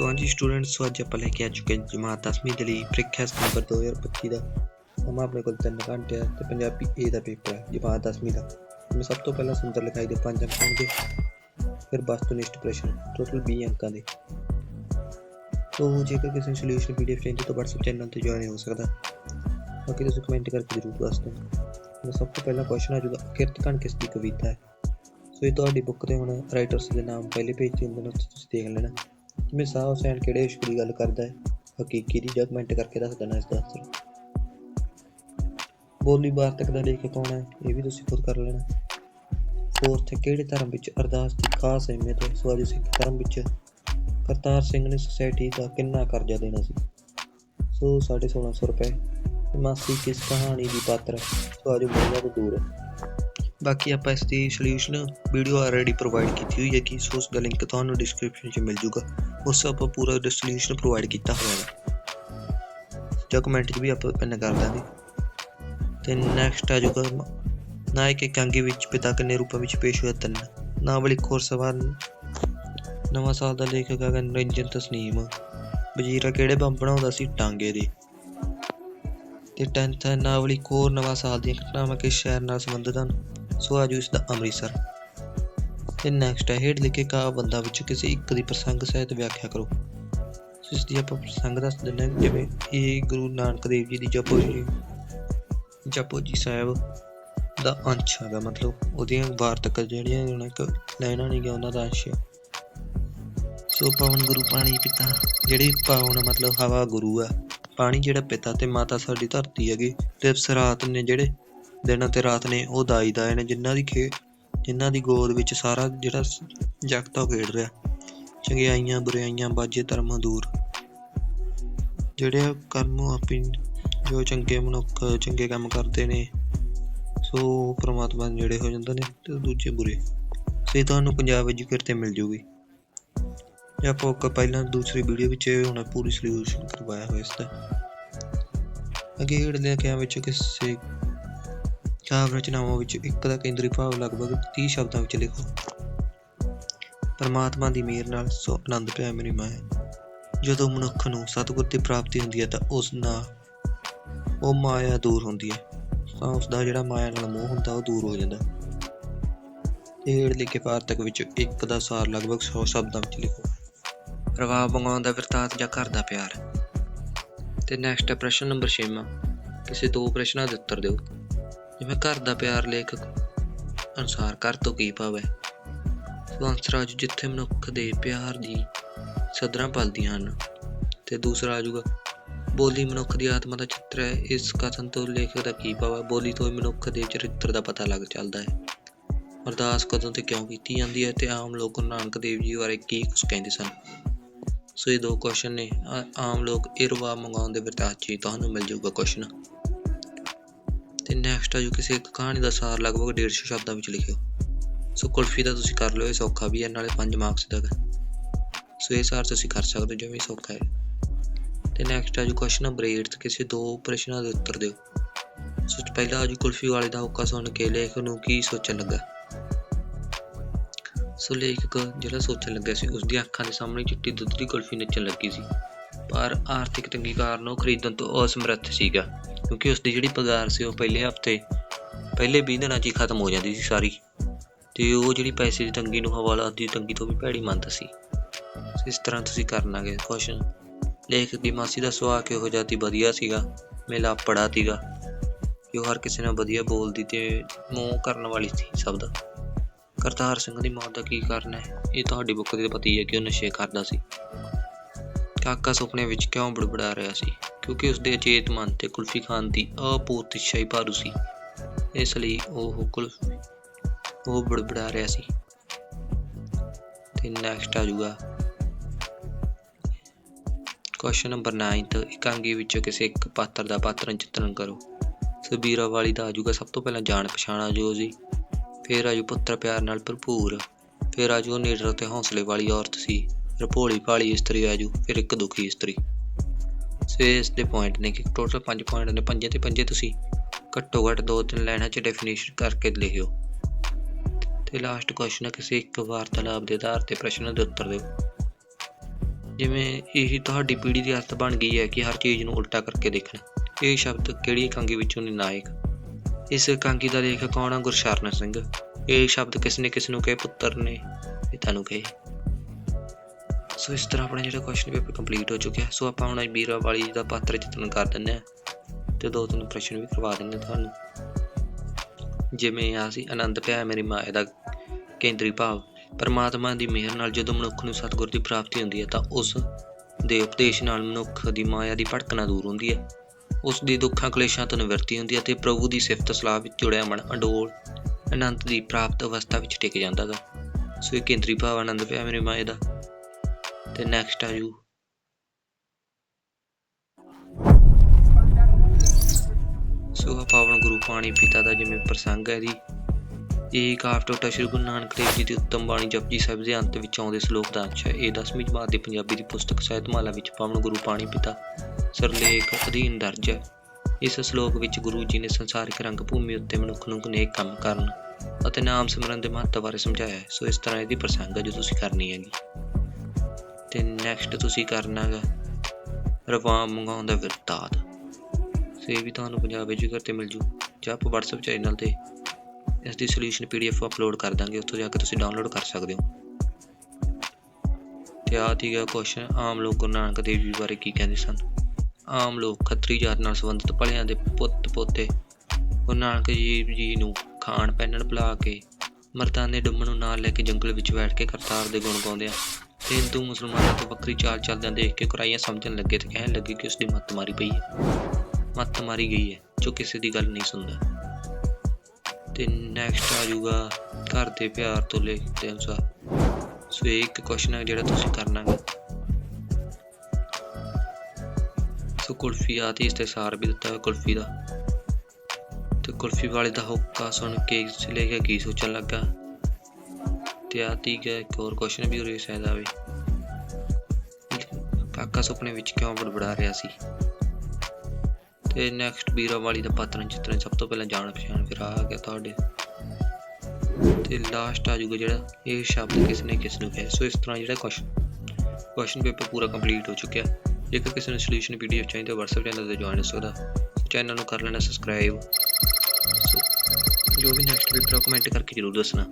ਸੋ ਹਾਂਜੀ ਸਟੂਡੈਂਟਸ ਅੱਜ ਆਪਾਂ ਲੈ ਕੇ ਆ ਚੁੱਕੇ ਹਾਂ ਜਮਾਤ 10ਵੀਂ ਦੇ ਲਈ ਪ੍ਰੀਖਿਆ ਸਤੰਬਰ 2025 ਦਾ। ਸਮਾਂ ਆਪਣੇ ਕੋਲ 3 ਘੰਟੇ ਹੈ ਤੇ ਪੰਜਾਬੀ ਏ ਦਾ ਪੇਪਰ ਹੈ, ਜਮਾਤ 10ਵੀਂ ਦਾ। ਮੈਂ ਸਭ ਤੋਂ ਪਹਿਲਾਂ ਸੁੰਦਰ ਲਿਖਾਈ ਦੇ 5 ਅੰਕ ਹੋਣਗੇ, ਫਿਰ ਵਸਤੂਨਿਸ਼ਟ ਪ੍ਰਸ਼ਨ ਟੋਟਲ 20 ਅੰਕਾਂ ਦੇ। ਤੋ ਜੇਕਰ ਕਿਸੇ ਨੂੰ ਸੋਲੂਸ਼ਨ ਪੀਡੀਐਫ ਚਾਹੀਦੀ ਤਾਂ WhatsApp ਚੈਨਲ ਤੇ ਜੁਆਇਨ ਹੋ ਸਕਦਾ, ਬਾਕੀ ਤੁਸੀਂ ਕਮੈਂਟ ਕਰਕੇ ਜ਼ਰੂਰ ਦੱਸ ਦਿਓ। ਮੈਂ ਸਭ ਤੋਂ ਪਹਿਲਾ ਕੁਐਸਚਨ ਆ ਜੂਗਾ, ਕਿਰਤ ਕਣ ਕਿਸ ਦੀ ਕਵਿਤਾ ਹੈ? ਸੋ ਇਹ ਤੁਹਾਡੀ ਬੁੱਕ ਤੇ ਹੁਣ ਰਾਈਟਰਸ ਦੇ ਨਾਮ ਪਹਿਲੇ ਪੇਜ ਤੇ ਹੁੰਦੇ ਨੇ ਤੁਸੀਂ ਦੇਖ ਲੈਣਾ। ਜਿਵੇਂ ਹੁਸੈਨ ਕਿਹੜੇ ਇਸ਼ਕ ਦੀ ਗੱਲ ਕਰਦਾ ਹੈ? ਹਕੀਕੀ ਦੀ ਜਾਂ ਕਮੈਂਟ ਕਰਕੇ ਦੱਸ ਦੇਣਾ ਇਸ ਦਾ ਆਨਸਰ ਬੋਲੀ ਵਾਰਤਕ ਦਾ ਲੇਖਕ ਕੌਣ ਹੈ? ਇਹ ਵੀ ਤੁਸੀਂ ਖੁਦ ਕਰ ਲੈਣਾ। ਫੋਰਥ ਕਿਹੜੇ ਧਰਮ ਵਿੱਚ ਅਰਦਾਸ ਦੀ ਖਾਸ ਅਹਿਮੀਅਤ ਹੈ? ਸੋ ਅੱਜ ਸਿੱਖ ਧਰਮ ਵਿੱਚ ਕਰਤਾਰ ਸਿੰਘ ਨੇ ਸੁਸਾਇਟੀ ਦਾ ਕਿੰਨਾ ਕਰਜ਼ਾ ਦੇਣਾ ਸੀ? ਸੋ 1650 ਰੁਪਏ। ਮਾਸੀ ਕਿਸ ਕਹਾਣੀ ਦੀ ਪਾਤਰ ਹੈ? ਸੋ ਅੱਜ ਦੂਰ ਹੈ। ਬਾਕੀ ਆਪਾਂ ਇਸ ਦੀ ਸੋਲੂਸ਼ਨ ਵੀਡੀਓ ਆਲਰੇਡੀ ਪ੍ਰੋਵਾਈਡ ਕੀਤੀ ਹੋਈ ਹੈ ਕਿ ਸੋ ਉਸ ਦਾ ਲਿੰਕ ਤੁਹਾਨੂੰ ਡਿਸਕ੍ਰਿਪਸ਼ਨ 'ਚ ਮਿਲ ਜੂਗਾ ਉਸ ਆਪਾਂ ਪੂਰਾ ਸੋਲੂਸ਼ਨ ਪ੍ਰੋਵਾਈਡ ਕੀਤਾ ਹੋਇਆ ਹੈ। ਜਾਂ ਕਮੈਂਟ 'ਚ ਵੀ ਆਪਾਂ ਪਿੰਨ ਕਰ ਦਾਂਗੇ। ਤੇ ਨੈਕਸਟ ਆ ਜੂਗਾ ਨਾਇਕ ਇਕਾਂਗੀ ਵਿੱਚ ਪਿਤਾ ਕਿੰਨੇ ਰੂਪਾਂ ਵਿੱਚ ਪੇਸ਼ ਹੋਇਆ ਤਨ। ਨਾਵਲ ਇੱਕ ਹੋਰ ਸਵਾਲ। ਨਵਾਂ ਸਾਲ ਦਾ ਲੇਖਕ ਹੈ ਨਰਿੰਜਨ ਤਸਨੀਮ। ਵਜ਼ੀਰਾ ਕਿਹੜੇ ਬੰਬ ਬਣਾਉਂਦਾ ਸੀ? ਟਾਂਗੇ ਦੇ। ਤੇ 10th ਹੈ ਨਾਵਲ ਇੱਕ ਹੋਰ ਨਵਾਂ ਸਾਲ ਦੀਆਂ ਘਟਨਾਵਾਂ ਕਿਸ ਸ਼ਹਿਰ ਨਾਲ ਸੰਬੰਧਿਤ ਹਨ। ਸੋ ਆਜੋ ਇਸ ਦਾ ਅੰਮ੍ਰਿਤਸਰ। ਤੇ ਨੈਕਸਟ ਹੈ, ਹੇਠ ਲਿਖੇ ਕਾਵਿ ਵਿੱਚ ਕਿਸੇ ਇੱਕ ਦੀ ਪ੍ਰਸੰਗ ਸਹਿਤ ਵਿਆਖਿਆ ਕਰੋ। ਇਸ ਦੀ ਆਪਾਂ ਪ੍ਰਸੰਗ ਦੱਸ ਦਿੰਦੇ ਹਾਂ, ਜਿਵੇਂ ਇਹ ਗੁਰੂ ਨਾਨਕ ਦੇਵ ਜੀ ਦੀ ਜਪੋ ਜੀ ਜਪੋ ਜੀ ਸਾਹਿਬ ਦਾ ਅੰਸ਼ ਹੈਗਾ, ਮਤਲਬ ਉਹਦੀਆਂ ਵਾਰਤਕ ਜਿਹੜੀਆਂ ਉਹਨਾਂ ਇੱਕ ਲੈਣਾ ਨਹੀਂ ਗਿਆ ਉਹਨਾਂ ਦਾ ਅੰਸ਼। ਹੈ ਸੋ ਪਵਨ ਗੁਰੂ ਪਾਣੀ ਪਿਤਾ, ਜਿਹੜੀ ਪਾਵਨ ਮਤਲਬ ਹਵਾ ਗੁਰੂ ਆ, ਪਾਣੀ ਜਿਹੜਾ ਪਿਤਾ ਤੇ ਮਾਤਾ ਸਾਡੀ ਧਰਤੀ ਹੈਗੀ, ਤੇ ਸਰਾਤ ਨੇ ਜਿਹੜੇ ਦਿਨ ਅਤੇ ਰਾਤ ਨੇ ਉਹ ਦਾਈ ਦਾਏ ਨੇ ਜਿਨ੍ਹਾਂ ਦੀ ਖੇ ਜਿਨ੍ਹਾਂ ਦੀ ਗੋਦ ਵਿੱਚ ਸਾਰਾ ਜਿਹੜਾ ਜਗਤ ਆ ਉਹ ਖੇਡ ਰਿਹਾ। ਚੰਗਿਆਈਆਂ, ਬੁਰਾਈਆਂ ਬਾਜੇ ਧਰਮਾਂ ਦੂਰ। ਜਿਹੜੇ ਕਰਮੋਂ ਆਪੀ ਜੋ ਚੰਗੇ ਮਨੁੱਖ ਚੰਗੇ ਕੰਮ ਕਰਦੇ ਨੇ, ਸੋ ਪ੍ਰਮਾਤਮਾ ਦੇ ਨੇੜੇ ਹੋ ਜਾਂਦੇ ਨੇ ਤੇ ਦੂਜੇ ਬੁਰੇ। ਸੋ ਤੁਹਾਨੂੰ ਪੰਜਾਬ ਐਜੂਕੇਟ ਤੇ ਮਿਲ ਜੂਗੀ। ਜਾਂ ਆਪਾਂ ਇੱਕ ਪਹਿਲਾਂ ਦੂਸਰੀ ਵੀਡੀਓ ਵਿੱਚ ਹੁਣ ਪੂਰੀ ਸੋਲੂਸ਼ਨ ਕਰਵਾਇਆ ਹੋਇਆ ਇਸ ਦਾ। ਅੱਗੇ ਹੇਠ ਲਿਖਿਆਂ ਵਿੱਚ ਕਿਸੇ ਕਾਵਿ ਰਚਨਾਵਾਂ ਵਿੱਚ ਇੱਕ ਦਾ ਕੇਂਦਰੀ ਭਾਵ ਲਗਭਗ 30 ਸ਼ਬਦਾਂ ਵਿੱਚ ਲਿਖੋ। ਪਰਮਾਤਮਾ ਦੀ ਮਿਹਰ ਨਾਲ ਸੋ ਆਨੰਦ ਪਿਆ ਮੇਰੀ ਮਾਇਆ ਜਦੋਂ ਮਨੁੱਖ ਨੂੰ ਸਤਿਗੁਰ ਦੀ ਪ੍ਰਾਪਤੀ ਹੁੰਦੀ ਹੈ ਤਾਂ ਉਸ ਨਾਲ ਉਹ ਮਾਇਆ ਦੂਰ ਹੁੰਦੀ ਹੈ। ਤਾਂ ਉਸ ਦਾ ਜਿਹੜਾ ਮਾਇਆ ਨਾਲ ਮੋਹ ਹੁੰਦਾ, ਉਹ ਦੂਰ ਹੋ ਜਾਂਦਾ। ਤੇ ਹੇਠ ਲਿਖੇ ਪਾਰਤਕ ਵਿੱਚ ਇੱਕ ਦਾ ਸਾਰ ਲਗਭਗ 100 ਸ਼ਬਦਾਂ ਵਿੱਚ ਲਿਖੋ। ਪ੍ਰਭਾਵ ਮੰਗਾਉਣ ਦਾ ਵਰਤਾਂਤ ਜਾਂ ਘਰ ਦਾ ਪਿਆਰ? ਤੇ ਨੈਕਸਟ ਪ੍ਰਸ਼ਨ ਨੰਬਰ 6 ਕਿਸੇ ਦੋ ਪ੍ਰਸ਼ਨਾਂ ਦੇ ਉੱਤਰ ਦਿਓ। ਜਿਵੇਂ ਘਰ ਦਾ ਪਿਆਰ ਲੇਖਕ ਅਨੁਸਾਰ ਘਰ ਤੋਂ ਕੀ ਭਾਵ ਹੈ ਸੋ ਆਨਸਰ ਜਿੱਥੇ ਮਨੁੱਖ ਦੇ ਪਿਆਰ ਦੀ ਸਦਰਾਂ ਪਲਦੀਆਂ ਹਨ ਤੇ ਦੂਸਰਾ ਆ ਜੂਗਾ ਬੋਲੀ ਮਨੁੱਖ ਦੀ ਆਤਮਾ ਦਾ ਚਿੱਤਰ ਹੈ, ਇਸ ਕਥਨ ਤੋਂ ਲੇਖਕ ਦਾ ਕੀ ਭਾਵ ਹੈ ਬੋਲੀ ਤੋਂ ਹੀ ਮਨੁੱਖ ਦੇ ਚਰਿੱਤਰ ਦਾ ਪਤਾ ਲੱਗ ਚੱਲਦਾ ਹੈ। ਅਰਦਾਸ ਕਦੋਂ ਤੇ ਕਿਉਂ ਕੀਤੀ ਜਾਂਦੀ ਹੈ ਤੇ ਆਮ ਲੋਕ ਗੁਰੂ ਨਾਨਕ ਦੇਵ ਜੀ ਬਾਰੇ ਕੀ ਕੁਝ ਕਹਿੰਦੇ ਸਨ? ਸੋ ਇਹ ਦੋ ਕੁਐਸਚਨ ਨੇ, ਆ- ਆਮ ਲੋਕ ਇਹ ਰਵਾ ਮੰਗਾਉਣ ਦੇ ਵਰਤਾਤ ਜੀ ਤੁਹਾਨੂੰ ਮਿਲ ਜਾਊਗਾ ਕੁਐਸਚਨ ਤੇ ਨੈਕਸਟ ਆ ਜੋ ਕਿਸੇ ਇੱਕ ਕਹਾਣੀ ਦਾ ਸਾਰ ਲਗਭਗ 150 ਸ਼ਬਦਾਂ ਵਿੱਚ ਲਿਖਿਓ ਸੋ ਕੁਲਫੀ ਦਾ ਤੁਸੀਂ ਕਰ ਲਿਓ, ਇਹ ਸੌਖਾ ਵੀ ਹੈ, ਨਾਲੇ 5 ਮਾਰਕਸ ਦਾ ਹੈ। ਸੋ ਇਹ ਸਾਰ ਤੁਸੀਂ ਕਰ ਸਕਦੇ ਹੋ, ਜਿਵੇਂ ਸੌਖਾ ਹੈ। ਤੇ ਨੈਕਸਟ ਆ ਜੋ ਕੁਐਸਚਨ ਨੰਬਰ 8 ਕਿਸੇ ਦੋ ਪ੍ਰਸ਼ਨਾਂ ਦੇ ਉੱਤਰ ਦਿਓ। ਸੋ ਪਹਿਲਾ ਆ ਜੋ ਕੁਲਫੀ ਵਾਲੇ ਦਾ ਹੁੱਕਾ ਸੁਣ ਕੇ ਲੇਖਕ ਨੂੰ ਕੀ ਸੋਚਣ ਲੱਗਾ? ਸੋ ਲੇਖਕ ਜਿਹੜਾ ਸੋਚਣ ਲੱਗਿਆ ਸੀ ਉਸ ਦੀਆਂ ਅੱਖਾਂ ਦੇ ਸਾਹਮਣੇ ਚਿੱਟੀ ਦੁੱਧ ਦੀ ਕੁਲਫੀ ਨੱਚਣ ਲੱਗੀ ਸੀ। ਪਰ ਆਰਥਿਕ ਤੰਗੀ ਕਾਰਨ ਉਹ ਖਰੀਦਣ ਤੋਂ ਅਸਮਰੱਥ ਸੀਗਾ, ਕਿਉਂਕਿ ਉਸ ਦੀ ਜਿਹੜੀ ਪਗਾਰ ਸੀ ਉਹ ਪਹਿਲੇ ਹਫ਼ਤੇ, ਪਹਿਲੇ 20 ਦਿਨਾਂ 'ਚ ਹੀ ਖਤਮ ਹੋ ਜਾਂਦੀ ਸੀ ਸਾਰੀ। ਤੇ ਉਹ ਜਿਹੜੀ ਪੈਸੇ ਦੀ ਤੰਗੀ ਨੂੰ ਹਵਾਲਾ, ਦੀ ਤੰਗੀ ਤੋਂ ਵੀ ਭੈੜੀ ਮੰਨਦਾ ਸੀ। ਇਸ ਤਰ੍ਹਾਂ ਤੁਸੀਂ ਕਰਨਾਗੇ ਕੁਐਸਚਨ ਲੇਖਕ ਦੀ ਮਾਸੀ ਦਾ ਸੁਭਾਅ ਕਿਹੋ ਜਿਹਾ ਸੀ, ਵਧੀਆ ਸੀਗਾ, ਮੇਲਾ ਪੜਾ ਸੀਗਾ, ਕਿ ਉਹ ਹਰ ਕਿਸੇ ਨਾਲ ਵਧੀਆ ਬੋਲਦੀ ਤੇ ਮੋਹ ਕਰਨ ਵਾਲੀ ਸੀ ਸਭ ਦਾ। ਕਰਤਾਰ ਸਿੰਘ ਦੀ ਮੌਤ ਦਾ ਕੀ ਕਾਰਨ ਹੈ? ਇਹ ਤੁਹਾਡੀ ਬੁੱਕ ਦੇ ਪਤੀ ਹੈ ਕਿ ਉਹ ਨਸ਼ੇ ਕਰਦਾ ਸੀ? ਕਾਕਾ ਸੁਪਨੇ ਵਿੱਚ ਕਿਉਂ ਬੜਬੜਾ ਰਿਹਾ ਸੀ? ਕਿਉਂਕਿ ਉਸਦੇ ਅਚੇਤ ਮਨ ਤੇ ਕੁਲਫੀ ਖਾਨ ਦੀ ਅਪੂਰਤ ਇੱਛਾ ਭਾਰੂ ਸੀ। ਇਸ ਲਈ ਉਹ ਕੁਲਫੀ ਉਹ ਬੜਬੜਾ ਰਿਹਾ ਸੀ। ਤੇ ਨੈਕਸਟ ਆ ਜੂਗਾ ਕੁਐਸਚਨ ਨੰਬਰ 9 ਇਕਾਂਗੀ ਵਿੱਚੋਂ ਕਿਸੇ ਇੱਕ ਪਾਤਰ ਦਾ ਪਾਤਰਨ ਚਿੱਤਰਨ ਕਰੋ। ਸਬੀਰਾ ਵਾਲੀ ਦਾ ਆਜੂਗਾ ਸਭ ਤੋਂ ਪਹਿਲਾਂ ਜਾਣ ਪਛਾਣ ਆ ਜੋ ਜੀ। ਫਿਰ ਆਜੂ ਪੁੱਤਰ ਪਿਆਰ ਨਾਲ ਭਰਪੂਰ। ਫਿਰ ਆਜੂ ਨਿਡਰ ਤੇ ਹੌਸਲੇ ਵਾਲੀ ਔਰਤ ਸੀ। ਫਿਰ ਭੋਲੀ ਭਾਲੀ ਇਸਤਰੀ ਆਜੂ ਫਿਰ ਇੱਕ ਦੁਖੀ ਇਸਤਰੀ। ਸੋ ਇਸ ਦੇ ਪੁਆਇੰਟ ਨੇ ਕਿ ਟੋਟਲ 5 ਪੁਆਇੰਟ ਨੇ, ਪੰਜੇ ਤੇ ਪੰਜੇ ਤੁਸੀਂ ਘੱਟੋ ਘੱਟ ਦੋ ਤਿੰਨ ਲਾਈਨਾਂ 'ਚ ਡੈਫੀਨੇਸ਼ਨ ਕਰਕੇ ਲਿਖਿਓ। ਤੇ ਲਾਸਟ ਕੁਐਸਚਨ ਹੈ ਕਿਸੇ ਇੱਕ ਵਾਰਤਾਲਾਪ ਦੇ ਆਧਾਰ ਤੇ ਪ੍ਰਸ਼ਨ ਦੇ ਉੱਤਰ ਦਿਓ। ਜਿਵੇਂ ਇਹੀ ਤੁਹਾਡੀ ਪੀੜ੍ਹੀ ਦੀ ਆਦਤ ਬਣ ਗਈ ਹੈ ਕਿ ਹਰ ਚੀਜ਼ ਨੂੰ ਉਲਟਾ ਕਰਕੇ ਦੇਖਣਾ। ਇਹ ਸ਼ਬਦ ਕਿਹੜੀ ਇਕਾਂਗੀ ਵਿੱਚੋਂ ਨਿਰਣਾਇਕ ਇਸ ਇਕਾਂਗੀ ਦਾ ਲੇਖਕ ਕੌਣ ਆ? ਗੁਰਸ਼ਰਨ ਸਿੰਘ। ਇਹ ਸ਼ਬਦ ਕਿਸ ਨੇ ਕਿਸ ਨੂੰ ਕਹੇ? ਪੁੱਤਰ ਨੇ ਪਿਤਾ ਨੂੰ ਕਹੇ। ਸੋ ਇਸ ਤਰ੍ਹਾਂ ਆਪਣਾ ਜਿਹੜਾ ਕੁਐਸਚਨ ਪੇਪਰ ਕੰਪਲੀਟ ਹੋ ਚੁੱਕਿਆ ਸੋ ਆਪਾਂ ਹੁਣ ਵੀਰਾ ਵਾਲੀ ਦਾ ਪਾਤਰ ਚਿਤਰਨ ਕਰ ਦਿੰਦੇ ਆ ਤੇ ਦੋ ਤਿੰਨ ਪ੍ਰਸ਼ਨ ਵੀ ਕਰਵਾ ਦਿੰਦੇ ਹਾਂ ਤੁਹਾਨੂੰ। ਜਿਵੇਂ ਆ ਸੀ ਆਨੰਦ ਪਿਆ ਮੇਰੀ ਮਾਇਆ ਦਾ ਕੇਂਦਰੀ ਭਾਵ। ਪਰਮਾਤਮਾ ਦੀ ਮਿਹਰ ਨਾਲ ਜਦੋਂ ਮਨੁੱਖ ਨੂੰ ਸਤਿਗੁਰ ਦੀ ਪ੍ਰਾਪਤੀ ਹੁੰਦੀ ਹੈ ਤਾਂ ਉਸ ਦੇ ਉਪਦੇਸ਼ ਨਾਲ ਮਨੁੱਖ ਦੀ ਮਾਇਆ ਦੀ ਭਟਕਣਾ ਦੂਰ ਹੁੰਦੀ ਹੈ। ਉਸ ਦੀ ਦੁੱਖਾਂ, ਕਲੇਸ਼ਾਂ ਤੋਂ ਨਿਵਰਤੀ ਹੁੰਦੀ ਹੈ ਤੇ ਪ੍ਰਭੂ ਦੀ ਸਿਫਤ ਸਲਾਹ ਵਿੱਚ ਜੁੜਿਆ ਮਨ ਅਡੋਲ ਅਨੰਤ ਦੀ ਪ੍ਰਾਪਤ ਅਵਸਥਾ ਵਿੱਚ ਟਿਕ ਜਾਂਦਾ ਗਾ। ਸੋ ਇਹ ਕੇਂਦਰੀ ਭਾਵ ਆਨੰਦ ਪਿਆ ਮੇਰੇ ਮਾਇਆ ਦਾ ਤੇ ਨੈਕਸਟ ਆ ਜੂ ਸੋ ਪਾਵਨ ਗੁਰੂ ਪਾਣੀ ਪਿਤਾ ਦਾ ਜਿਵੇਂ ਪ੍ਰਸੰਗ ਹੈ ਜੀ। ਇਹ ਕਾਫ ਟੋਟਾ ਸ਼੍ਰੀ ਗੁਰੂ ਨਾਨਕ ਦੇਵ ਜੀ ਦੀ ਉੱਤਮ ਬਾਣੀ ਜਪਜੀ ਸਾਹਿਬ ਦੇ ਅੰਤ ਵਿੱਚ ਆਉਂਦੇ ਸ਼ਲੋਕ ਦਾ ਅੰਸ਼ ਹੈ। ਇਹ 10ਵੀਂ ਜਮਾਤ ਦੀ ਪੰਜਾਬੀ ਦੀ ਪੁਸਤਕ ਸਾਹਿਤਮਾਲਾ ਵਿੱਚ ਪਾਵਨ ਗੁਰੂ ਪਾਣੀ ਪਿਤਾ, ਸਰਲੇਖ ਅਧੀਨ ਦਰਜ ਹੈ। ਇਸ ਸ਼ਲੋਕ ਵਿੱਚ ਗੁਰੂ ਜੀ ਨੇ ਸੰਸਾਰਿਕ ਰੰਗ ਭੂਮੀ ਉੱਤੇ ਮਨੁੱਖ ਨੂੰ ਅਨੇਕ ਕੰਮ ਕਰਨ ਅਤੇ ਨਾਮ ਸਿਮਰਨ ਦੇ ਮਹੱਤਵ ਬਾਰੇ ਸਮਝਾਇਆ ਸੋ ਇਸ ਤਰ੍ਹਾਂ ਇਹਦੀ ਪ੍ਰਸੰਗ ਹੈ ਜੋ ਤੁਸੀਂ ਕਰਨੀ ਹੈਗੀ ਤੇ ਨੈਕਸਟ ਤੁਸੀਂ ਕਰਨਾ ਹੈਗਾ ਰਵਾਮ ਮੰਗਾਉਣ ਦਾ ਵਿਰਤਾਤ ਸੋ ਇਹ ਵੀ ਤੁਹਾਨੂੰ ਪੰਜਾਬ ਵਿੱਚ ਤੇ ਮਿਲ ਜੂ, ਜਾਂ ਆਪਾਂ WhatsApp ਚੈਨਲ ਤੇ ਇਸ ਦੀ ਸੋਲੂਸ਼ਨ ਪੀਡੀਐਫ ਅਪਲੋਡ ਕਰ ਦਾਂਗੇ, ਉੱਥੋਂ ਜਾ ਕੇ ਤੁਸੀਂ ਡਾਊਨਲੋਡ ਕਰ ਸਕਦੇ ਹੋ। ਤੇ ਆਹ ਸੀਗਾ ਕੁਐਸਚਨ ਆਮ ਲੋਕ ਗੁਰੂ ਨਾਨਕ ਦੇਵ ਜੀ ਬਾਰੇ ਕੀ ਕਹਿੰਦੇ ਸਨ? ਆਮ ਲੋਕ ਖੱਤਰੀ ਜਾਤ ਨਾਲ ਸੰਬੰਧਿਤ ਭਲਿਆਂ ਦੇ ਪੁੱਤ ਪੋਤੇ ਗੁਰੂ ਨਾਨਕ ਜੀ ਜੀ ਨੂੰ ਖਾਣ ਪਹਿਨਣ ਪਿਲਾ ਕੇ ਮਰਦਾਨੇ ਡੁੰਮ ਨੂੰ ਨਾਲ ਲੈ ਕੇ ਜੰਗਲ ਵਿੱਚ ਬੈਠ ਕੇ ਕਰਤਾਰ ਦੇ ਗੁਣ ਗਾਉਂਦਿਆਂ ਤੇ ਹਿੰਦੂ, ਮੁਸਲਮਾਨਾਂ ਤੋਂ ਵੱਖਰੀ ਚਾਲ ਚੱਲਦਿਆਂ ਦੇਖ ਕੇ ਕੁਰਾਈਆਂ ਸਮਝਣ ਲੱਗੇ ਤੇ ਕਹਿਣ ਲੱਗੇ ਕਿ ਉਸ ਦੀ ਮੱਤ ਮਾਰੀ ਪਈ ਹੈ। ਮੱਤ ਮਾਰੀ ਗਈ ਹੈ, ਜੋ ਕਿਸੇ ਦੀ ਗੱਲ ਨਹੀਂ ਸੁਣਦਾ। ਤੇ ਨੈਕਸਟ ਆ ਜਾਊਗਾ ਘਰ ਦੇ ਪਿਆਰ ਤੋਂ ਲੈ ਦੇ ਅਨੁਸਾਰ। ਸੋ ਇਹ ਇੱਕ ਕੁਐਸਚਨ ਹੈ ਜਿਹੜਾ ਤੁਸੀਂ ਕਰਨਾ ਹੈ। ਸੋ ਕੁਲਫੀ ਆਤੀ ਇਸ ਤੇ ਸਾਰ ਵੀ ਦਿੱਤਾ ਹੈ ਕੁਲਫੀ ਦਾ। ਤੇ ਕੁਲਫੀ ਵਾਲੇ ਦਾ ਹੁੱਕਾ ਸੁਣ ਕੇ ਇਸ ਲੈ ਕੇ ਕੀ ਸੋਚਣ ਲੱਗਾ। ਤੇ ਆਤੀ ਗਿਆ ਇੱਕ ਹੋਰ ਕੁਐਸਚਨ ਵੀ ਉਰੇ ਸ਼ਾਇਦ ਆਵੇ ਕਾਕਾ ਸੁਪਨੇ ਵਿੱਚ ਕਿਉਂ ਬੜਬੜਾ ਰਿਹਾ ਸੀ? ਤੇ ਨੈਕਸਟ ਵੀਰਾ ਵਾਲੀ ਦਾ ਪਾਤਰਨ ਚਿੱਤਰਨ ਸਭ ਤੋਂ ਪਹਿਲਾਂ ਜਾਣ ਪਛਾਣ ਫਿਰ ਆ ਗਿਆ ਤੁਹਾਡੇ। ਤੇ ਲਾਸਟ ਆ ਜੂਗਾ ਜਿਹੜਾ ਇਹ ਸ਼ਬਦ ਕਿਸ ਨੇ ਕਿਸ ਨੂੰ ਕਿਹਾ। ਸੋ ਇਸ ਤਰ੍ਹਾਂ ਜਿਹੜਾ ਕੁਐਸਚਨ ਕੁਐਸਚਨ ਪੇਪਰ ਪੂਰਾ ਕੰਪਲੀਟ ਹੋ ਚੁੱਕਿਆ। ਜੇਕਰ ਕਿਸੇ ਨੂੰ ਸੋਲੂਸ਼ਨ ਪੀਡੀਐਫ ਚਾਹੀਦਾ, WhatsApp ਚੈਨਲ ਤੇ ਜੁਆਇਨ ਹੋ ਸਕਦਾ। ਚੈਨਲ ਨੂੰ ਕਰ ਲੈਣਾ ਸਬਸਕ੍ਰਾਈਬ ਜੋ ਵੀ ਨੈਕਸਟ ਪੇਪਰ ਕਮੈਂਟ ਕਰਕੇ ਜ਼ਰੂਰ ਦੱਸਣਾ।